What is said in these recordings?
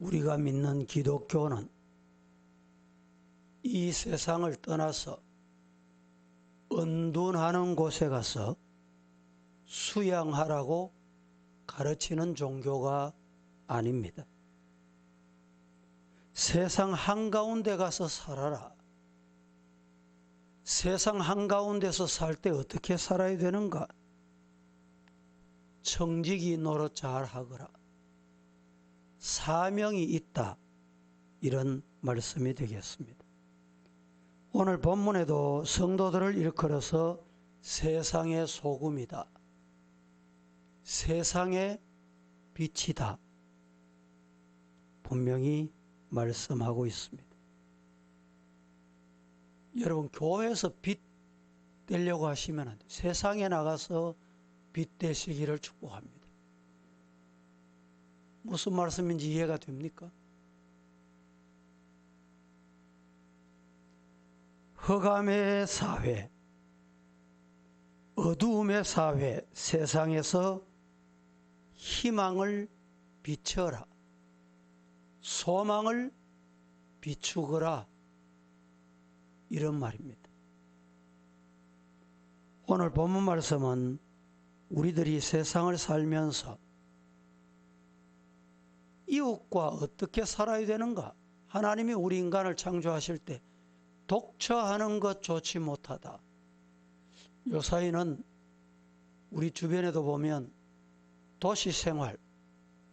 우리가 믿는 기독교는 이 세상을 떠나서 은둔하는 곳에 가서 수양하라고 가르치는 종교가 아닙니다. 세상 한가운데 가서 살아라. 세상 한가운데서 살 때 어떻게 살아야 되는가? 청지기 노릇 잘 하거라. 사명이 있다. 이런 말씀이 되겠습니다. 오늘 본문에도 성도들을 일컬어서 세상의 소금이다. 세상의 빛이다. 분명히 말씀하고 있습니다. 여러분, 교회에서 빛 되려고 하시면. 세상에 나가서 빛 되시기를 축복합니다. 무슨 말씀인지 이해가 됩니까? 흑암의 사회, 어두움의 사회, 세상에서 희망을 비춰라. 소망을 비추거라. 이런 말입니다. 오늘 본문 말씀은 우리들이 세상을 살면서 이웃과 어떻게 살아야 되는가? 하나님이 우리 인간을 창조하실 때 독처하는 것 좋지 못하다. 요사이는 우리 주변에도 보면 도시 생활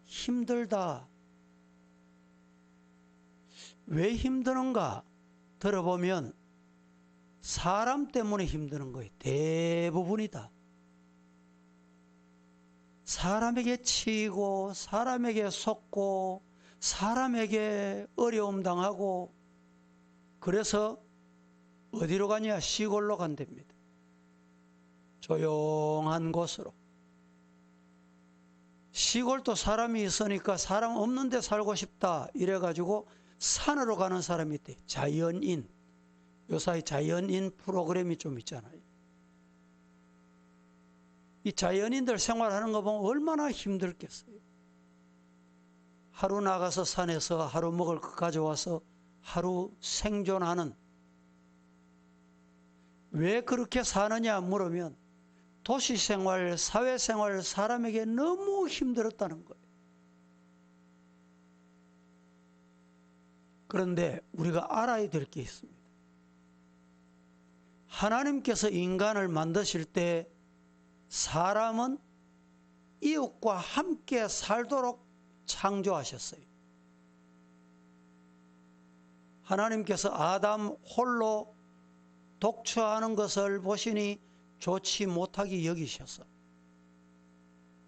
힘들다. 왜 힘드는가? 들어보면 사람 때문에 힘드는 거예요. 대부분이다. 사람에게 치이고, 사람에게 속고, 사람에게 어려움 당하고, 그래서 어디로 가냐? 시골로 간답니다. 조용한 곳으로. 시골도 사람이 있으니까 사람 없는 데 살고 싶다. 이래가지고 산으로 가는 사람이 있대. 자연인. 요사이 자연인 프로그램이 좀 있잖아요. 이 자연인들 생활하는 거 보면 얼마나 힘들겠어요. 하루 나가서 산에서 하루 먹을 것 가져와서 하루 생존하는 왜 그렇게 사느냐 물으면 도시 생활, 사회 생활 사람에게 너무 힘들었다는 거예요. 그런데 우리가 알아야 될 게 있습니다. 하나님께서 인간을 만드실 때 사람은 이웃과 함께 살도록 창조하셨어요. 하나님께서 아담 홀로 독처하는 것을 보시니 좋지 못하게 여기셔서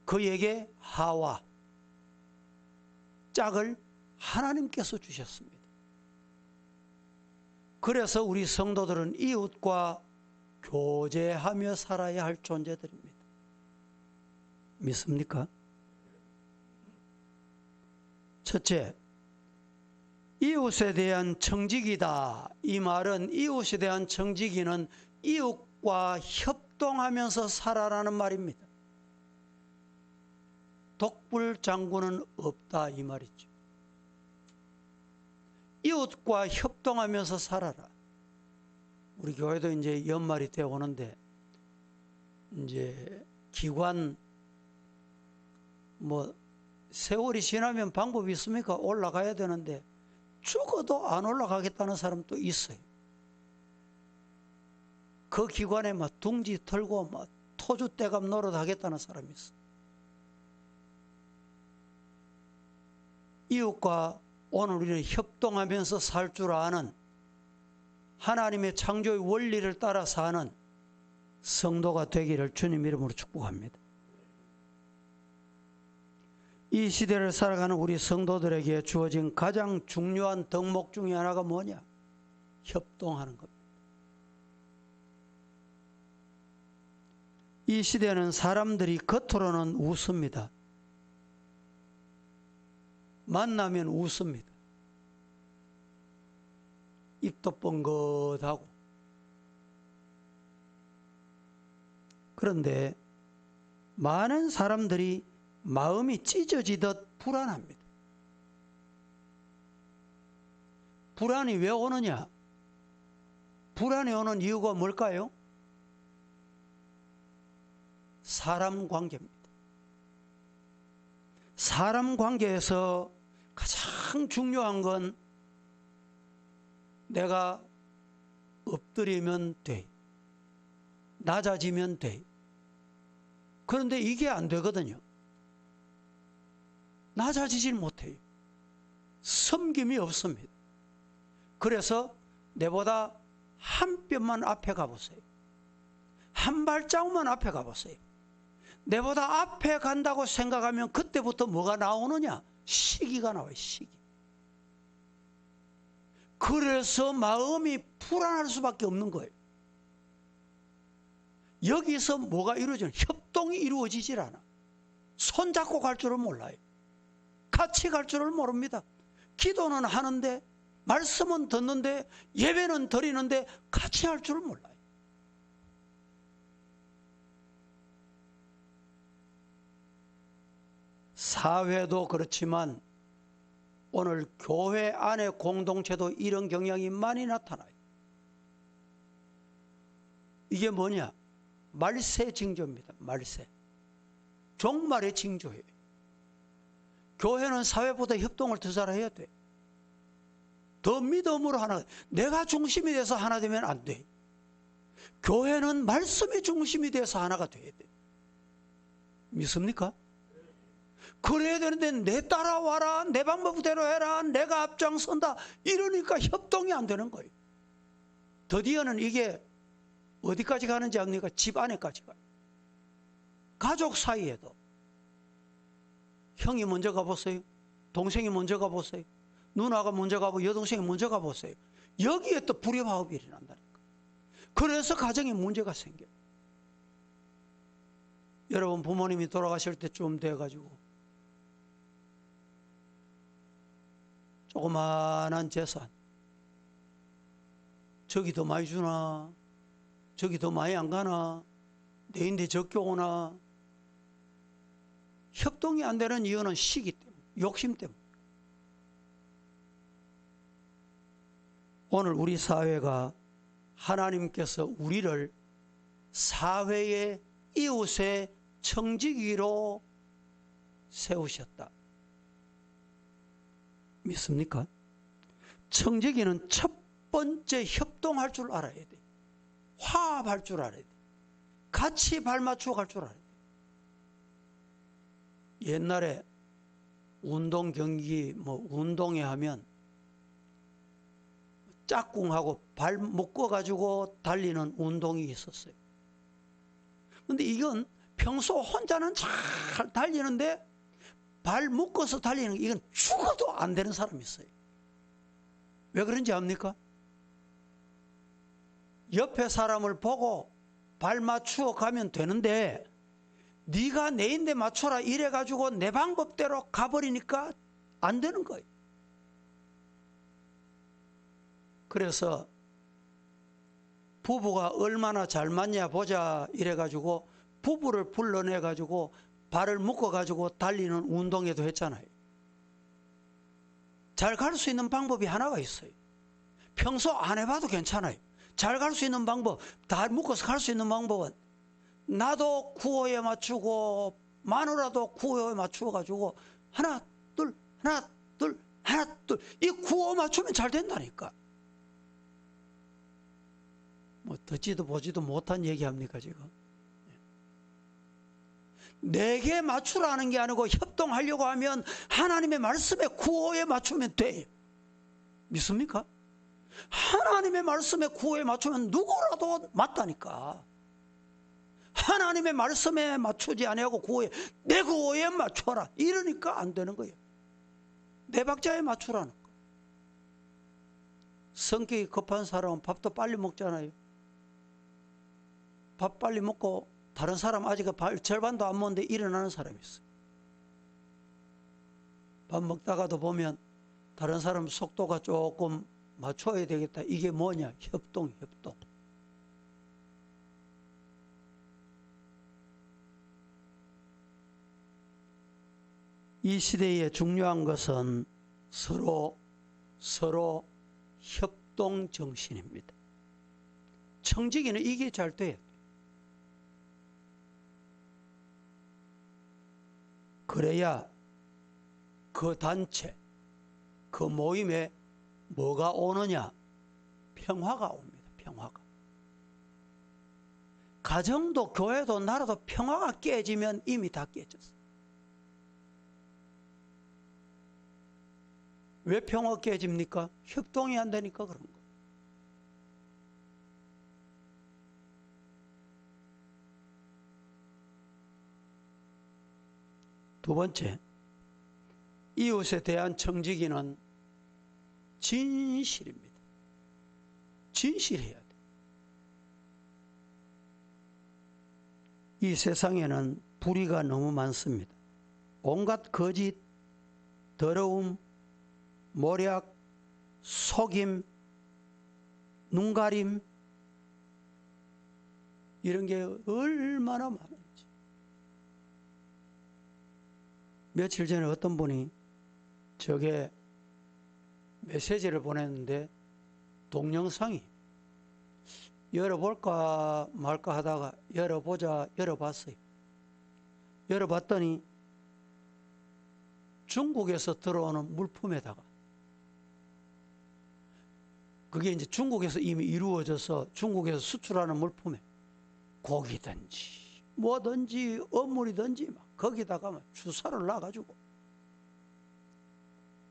그에게 하와 짝을 하나님께서 주셨습니다. 그래서 우리 성도들은 이웃과 교제하며 살아야 할 존재들입니다. 믿습니까? 첫째, 이웃에 대한 청지기다. 이 말은 이웃에 대한 청지기는 이웃과 협동하면서 살아라는 말입니다. 독불 장군은 없다 이 말이죠. 이웃과 협동하면서 살아라. 우리 교회도 이제 연말이 되어 오는데 이제 기관 뭐 세월이 지나면 방법이 있습니까? 올라가야 되는데 죽어도 안 올라가겠다는 사람도 있어요. 그 기관에 막 둥지 털고 막 토주 떼감 노릇 하겠다는 사람이 있어. 이웃과 오늘 우리는 협동하면서 살 줄 아는 하나님의 창조의 원리를 따라 사는 성도가 되기를 주님 이름으로 축복합니다. 이 시대를 살아가는 우리 성도들에게 주어진 가장 중요한 덕목 중에 하나가 뭐냐? 협동하는 겁니다. 이 시대는 사람들이 겉으로는 웃습니다. 만나면 웃습니다. 입도 뻥긋하고. 그런데 많은 사람들이 마음이 찢어지듯 불안합니다. 불안이 왜 오느냐? 불안이 오는 이유가 뭘까요? 사람 관계입니다. 사람 관계에서 가장 중요한 건 내가 엎드리면 돼. 낮아지면 돼. 그런데 이게 안 되거든요. 낮아지질 못해요. 섬김이 없습니다. 그래서 내보다 한 뼘만 앞에 가보세요. 한 발자국만 앞에 가보세요. 내보다 앞에 간다고 생각하면 그때부터 뭐가 나오느냐? 시기가 나와요, 시기. 그래서 마음이 불안할 수밖에 없는 거예요. 여기서 뭐가 이루어지는 협동이 이루어지질 않아. 손잡고 갈 줄은 몰라요. 같이 갈 줄을 모릅니다. 기도는 하는데 말씀은 듣는데 예배는 드리는데 같이 할 줄을 몰라요. 사회도 그렇지만 오늘 교회 안의 공동체도 이런 경향이 많이 나타나요. 이게 뭐냐? 말세 징조입니다. 말세. 종말의 징조예요. 교회는 사회보다 협동을 더 잘해야 돼. 더 믿음으로 하나, 내가 중심이 돼서 하나 되면 안 돼. 교회는 말씀이 중심이 돼서 하나가 돼야 돼. 믿습니까? 그래야 되는데 내 따라와라, 내 방법대로 해라, 내가 앞장선다. 이러니까 협동이 안 되는 거예요. 드디어는 이게 어디까지 가는지 압니까? 집 안에까지 가요. 가족 사이에도. 형이 먼저 가보세요. 동생이 먼저 가보세요. 누나가 먼저 가고 여동생이 먼저 가보세요. 여기에 또 불협화음이 일어난다니까. 그래서 가정에 문제가 생겨요. 여러분 부모님이 돌아가실 때쯤 돼가지고 조그만한 재산 저기 더 많이 주나 저기 더 많이 안 가나 내인데 적게 오나 협동이 안 되는 이유는 시기 때문에 욕심 때문에 오늘 우리 사회가 하나님께서 우리를 사회의 이웃의 청지기로 세우셨다. 믿습니까? 청지기는 첫 번째 협동할 줄 알아야 돼. 화합할 줄 알아야 돼. 같이 발맞추어 갈 줄 알아야 돼. 옛날에 운동 경기 뭐 운동회 하면 짝꿍하고 발 묶어 가지고 달리는 운동이 있었어요. 근데 이건 평소 혼자는 잘 달리는데 발 묶어서 달리는 거 이건 죽어도 안 되는 사람이 있어요. 왜 그런지 압니까? 옆에 사람을 보고 발 맞추어 가면 되는데 네가 내인데 맞춰라 이래 가지고 내 방법대로 가버리니까 안 되는 거예요. 그래서 부부가 얼마나 잘 맞냐 보자 이래 가지고 부부를 불러내 가지고 발을 묶어 가지고 달리는 운동회도 했잖아요. 잘 갈 수 있는 방법이 하나가 있어요. 평소 안 해봐도 괜찮아요. 잘 갈 수 있는 방법, 다 묶어서 갈 수 있는 방법은 나도 구호에 맞추고 마누라도 구호에 맞추어 가지고 하나 둘 하나 둘 하나 둘 이 구호 맞추면 잘 된다니까. 뭐 듣지도 보지도 못한 얘기합니까 지금? 내게 맞추라는 게 아니고 협동하려고 하면 하나님의 말씀에 구호에 맞추면 돼. 믿습니까? 하나님의 말씀에 구호에 맞추면 누구라도 맞다니까. 하나님의 말씀에 맞추지 아니하고 구호에 내 구호에 맞춰라. 이러니까 안 되는 거예요. 내 박자에 맞추라는 거. 성격이 급한 사람은 밥도 빨리 먹잖아요. 밥 빨리 먹고 다른 사람 아직 절반도 안 먹는데 일어나는 사람이 있어요. 밥 먹다가도 보면 다른 사람 속도가 조금 맞춰야 되겠다. 이게 뭐냐? 협동, 협동. 이 시대에 중요한 것은 서로 서로 협동 정신입니다. 청지기는 이게 잘 돼요. 그래야 그 단체, 그 모임에 뭐가 오느냐? 평화가 옵니다. 평화가. 가정도 교회도 나라도 평화가 깨지면 이미 다 깨졌어. 왜 평화 깨집니까? 협동이 안 되니까 그런 거. 두 번째, 이웃에 대한 청지기는 진실입니다. 진실해야 돼. 이 세상에는 불의가 너무 많습니다. 온갖 거짓, 더러움, 모략, 속임, 눈가림 이런 게 얼마나 많은지. 며칠 전에 어떤 분이 저게 메시지를 보냈는데 동영상이 열어볼까 말까 하다가 열어보자 열어봤어요. 열어봤더니 중국에서 들어오는 물품에다가 그게 이제 중국에서 이미 이루어져서 중국에서 수출하는 물품에 고기든지 뭐든지 어물이든지 막 거기다가 막 주사를 놔가지고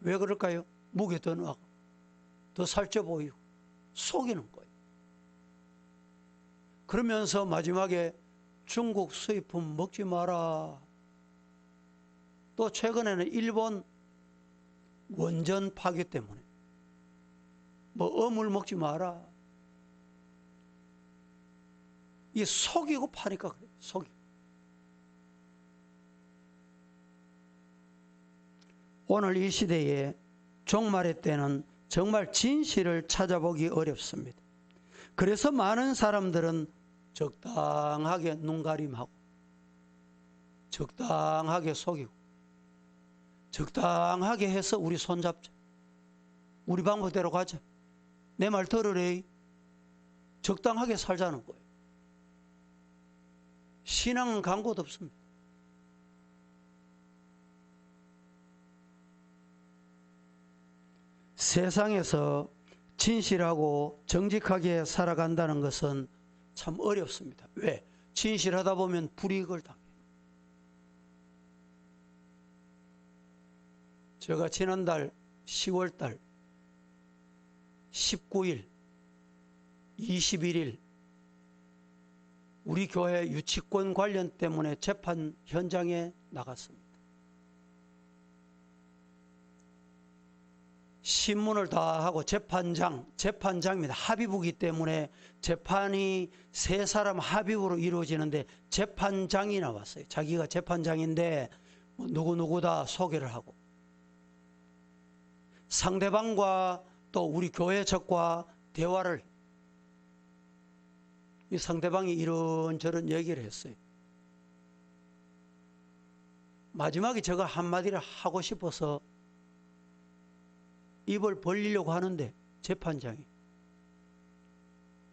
왜 그럴까요? 무게 더 나가 더 살쪄 보이고 속이는 거예요. 그러면서 마지막에 중국 수입품 먹지 마라. 또 최근에는 일본 원전 파괴 때문에 뭐 어물 먹지 마라. 이 속이고 파니까 그래. 속이. 오늘 이 시대에 종말의 때는 정말 진실을 찾아보기 어렵습니다. 그래서 많은 사람들은 적당하게 눈가림하고 적당하게 속이고 적당하게 해서 우리 손잡자. 우리 방법대로 가자. 내 말 들으래. 적당하게 살자는 거예요. 신앙은 간 곳 없습니다. 세상에서 진실하고 정직하게 살아간다는 것은 참 어렵습니다. 왜? 진실하다 보면 불이익을 당해요. 제가 지난달 10월달 19일, 21일 우리 교회 유치권 관련 때문에 재판 현장에 나갔습니다. 신문을 다 하고 재판장, 재판장입니다. 합의부기 때문에 재판이 세 사람 합의부로 이루어지는데 재판장이 나왔어요. 자기가 재판장인데 뭐 누구누구다 소개를 하고 상대방과 또 우리 교회 측과 대화를 이 상대방이 이런저런 얘기를 했어요. 마지막에 제가 한마디를 하고 싶어서 입을 벌리려고 하는데 재판장이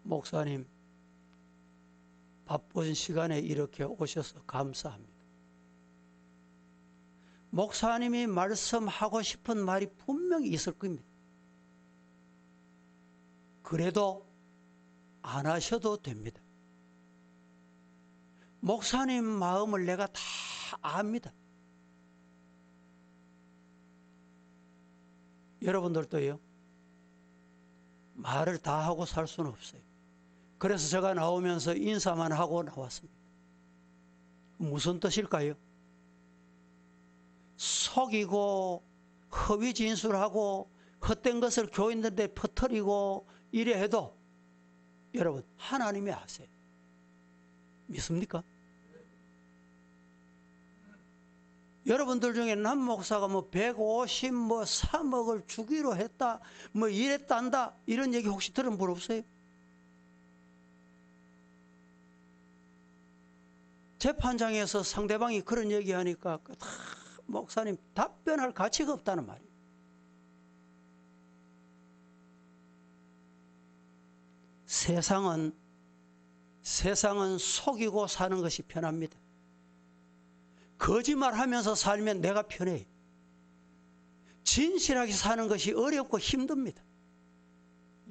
목사님 바쁜 시간에 이렇게 오셔서 감사합니다. 목사님이 말씀하고 싶은 말이 분명히 있을 겁니다. 그래도 안 하셔도 됩니다. 목사님 마음을 내가 다 압니다. 여러분들도요. 말을 다 하고 살 수는 없어요. 그래서 제가 나오면서 인사만 하고 나왔습니다. 무슨 뜻일까요? 속이고 허위 진술하고 헛된 것을 교인들한테 퍼뜨리고 이래 해도 여러분 하나님이 아세요. 믿습니까? 여러분들 중에 남 목사가 뭐 150, 뭐 3억을 주기로 했다, 뭐 이랬단다, 이런 얘기 혹시 들은 분 없어요? 재판장에서 상대방이 그런 얘기 하니까 다 목사님 답변할 가치가 없다는 말이에요. 세상은 세상은 속이고 사는 것이 편합니다. 거짓말하면서 살면 내가 편해. 진실하게 사는 것이 어렵고 힘듭니다.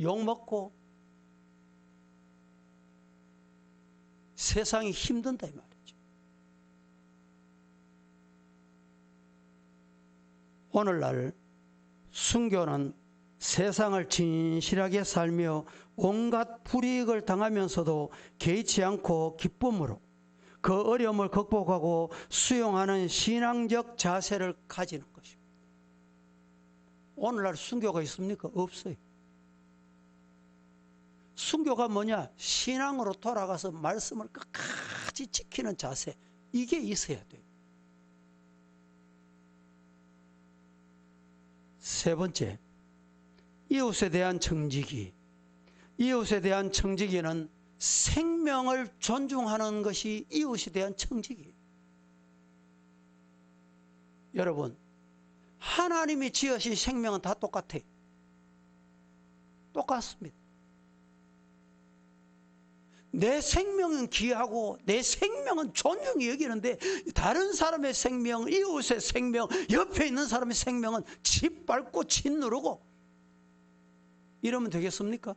욕 먹고 세상이 힘든다 이 말이죠. 오늘날 순교는 세상을 진실하게 살며 온갖 불이익을 당하면서도 개의치 않고 기쁨으로 그 어려움을 극복하고 수용하는 신앙적 자세를 가지는 것입니다. 오늘날 순교가 있습니까? 없어요. 순교가 뭐냐? 신앙으로 돌아가서 말씀을 끝까지 지키는 자세. 이게 있어야 돼요. 세 번째, 이웃에 대한 정직이. 이웃에 대한 정직이는 생명을 존중하는 것이 이웃에 대한 정직이에요. 여러분, 하나님이 지으신 생명은 다 똑같아요. 똑같습니다. 내 생명은 귀하고 내 생명은 존중이 여기는데 다른 사람의 생명, 이웃의 생명, 옆에 있는 사람의 생명은 짓밟고 짓누르고 이러면 되겠습니까?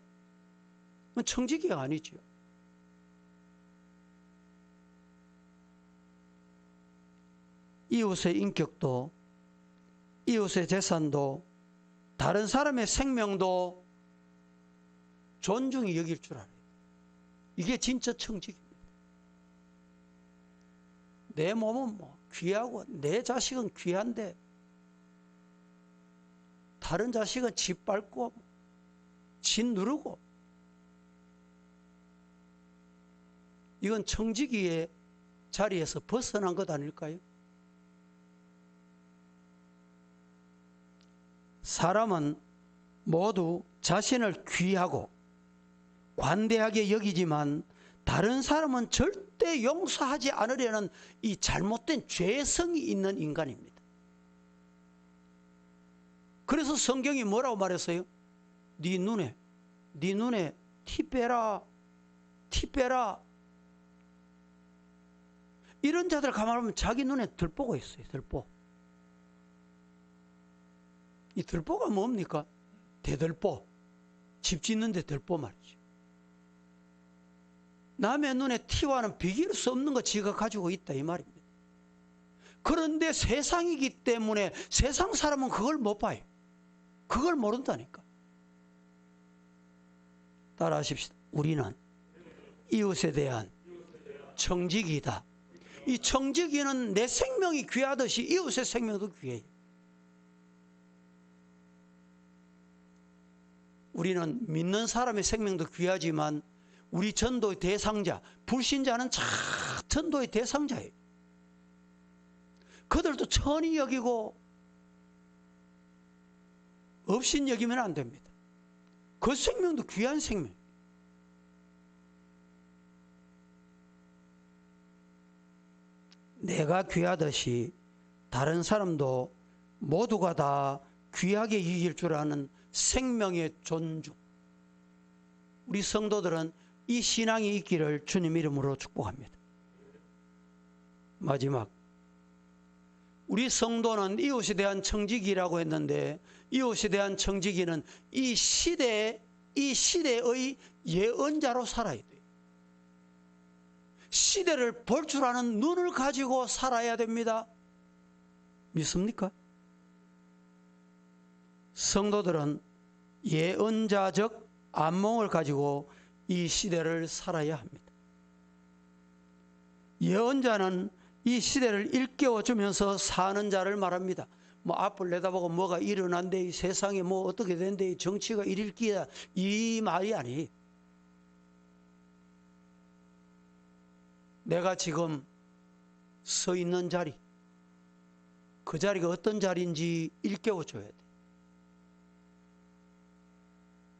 그건 청지기가 아니죠. 이웃의 인격도 이웃의 재산도 다른 사람의 생명도 존중이 여길 줄 알아요. 이게 진짜 청직입니다. 내 몸은 뭐 귀하고 내 자식은 귀한데 다른 자식은 짓밟고 짓 누르고 이건 청지기의 자리에서 벗어난 것 아닐까요? 사람은 모두 자신을 귀하고 관대하게 여기지만 다른 사람은 절대 용서하지 않으려는 이 잘못된 죄성이 있는 인간입니다. 그래서 성경이 뭐라고 말했어요? 네 눈에 네 눈에 티 빼라 티 빼라 이런 자들 가만 보면 자기 눈에 들보가 있어요 들보. 이 들보가 뭡니까? 대들보. 집 짓는데 들보 말이죠 남의 눈에 티와는 비길 수 없는 거 지가 가지고 있다 이 말입니다. 그런데 세상이기 때문에 세상 사람은 그걸 못 봐요. 그걸 모른다니까. 따라 하십시다. 우리는 이웃에 대한 정직이다 이 청지기는 내 생명이 귀하듯이 이웃의 생명도 귀해요. 우리는 믿는 사람의 생명도 귀하지만 우리 전도의 대상자, 불신자는 참 전도의 대상자예요. 그들도 천히 여기고 없인 여기면 안 됩니다. 그 생명도 귀한 생명. 내가 귀하듯이 다른 사람도 모두가 다 귀하게 여길 줄 아는 생명의 존중. 우리 성도들은 이 신앙이 있기를 주님 이름으로 축복합니다. 마지막. 우리 성도는 이웃에 대한 청지기라고 했는데 이웃에 대한 청지기는 이 시대 이 시대의 예언자로 살아야 돼요. 시대를 볼 줄 아는 눈을 가지고 살아야 됩니다. 믿습니까? 성도들은 예언자적 안목을 가지고 이 시대를 살아야 합니다. 예언자는 이 시대를 일깨워 주면서 사는 자를 말합니다. 뭐 앞을 내다보고 뭐가 일어난데 이 세상에 뭐 어떻게 된데 이 정치가 이릴 기야 이 말이 아니. 내가 지금 서 있는 자리, 그 자리가 어떤 자리인지 일깨워 줘야 돼.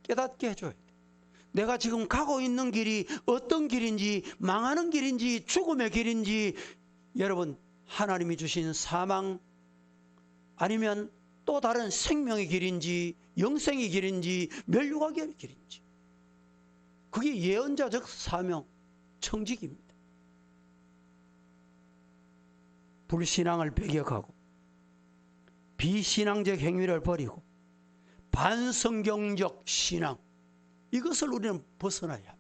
깨닫게 해줘야 돼. 내가 지금 가고 있는 길이 어떤 길인지, 망하는 길인지, 죽음의 길인지, 여러분, 하나님이 주신 사망, 아니면 또 다른 생명의 길인지, 영생의 길인지, 멸류관의 길인지. 그게 예언자적 사명, 청직입니다. 불신앙을 배격하고 비신앙적 행위를 버리고 반성경적 신앙 이것을 우리는 벗어나야 합니다.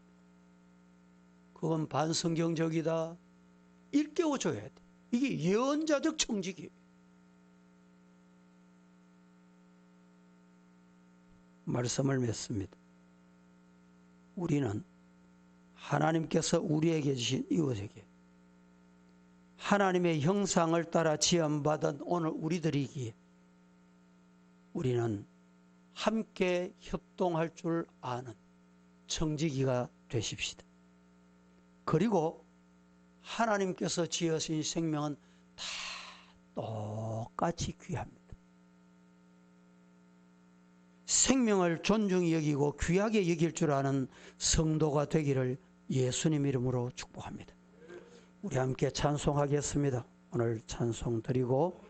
그건 반성경적이다. 일깨워 줘야 돼. 이게 예언자적 청직이에요. 말씀을 맺습니다. 우리는 하나님께서 우리에게 주신 이웃에게 하나님의 형상을 따라 지음받은 오늘 우리들이기에 우리는 함께 협동할 줄 아는 청지기가 되십시다. 그리고 하나님께서 지으신 생명은 다 똑같이 귀합니다. 생명을 존중히 여기고 귀하게 여길 줄 아는 성도가 되기를 예수님 이름으로 축복합니다. 우리 함께 찬송하겠습니다. 오늘 찬송 드리고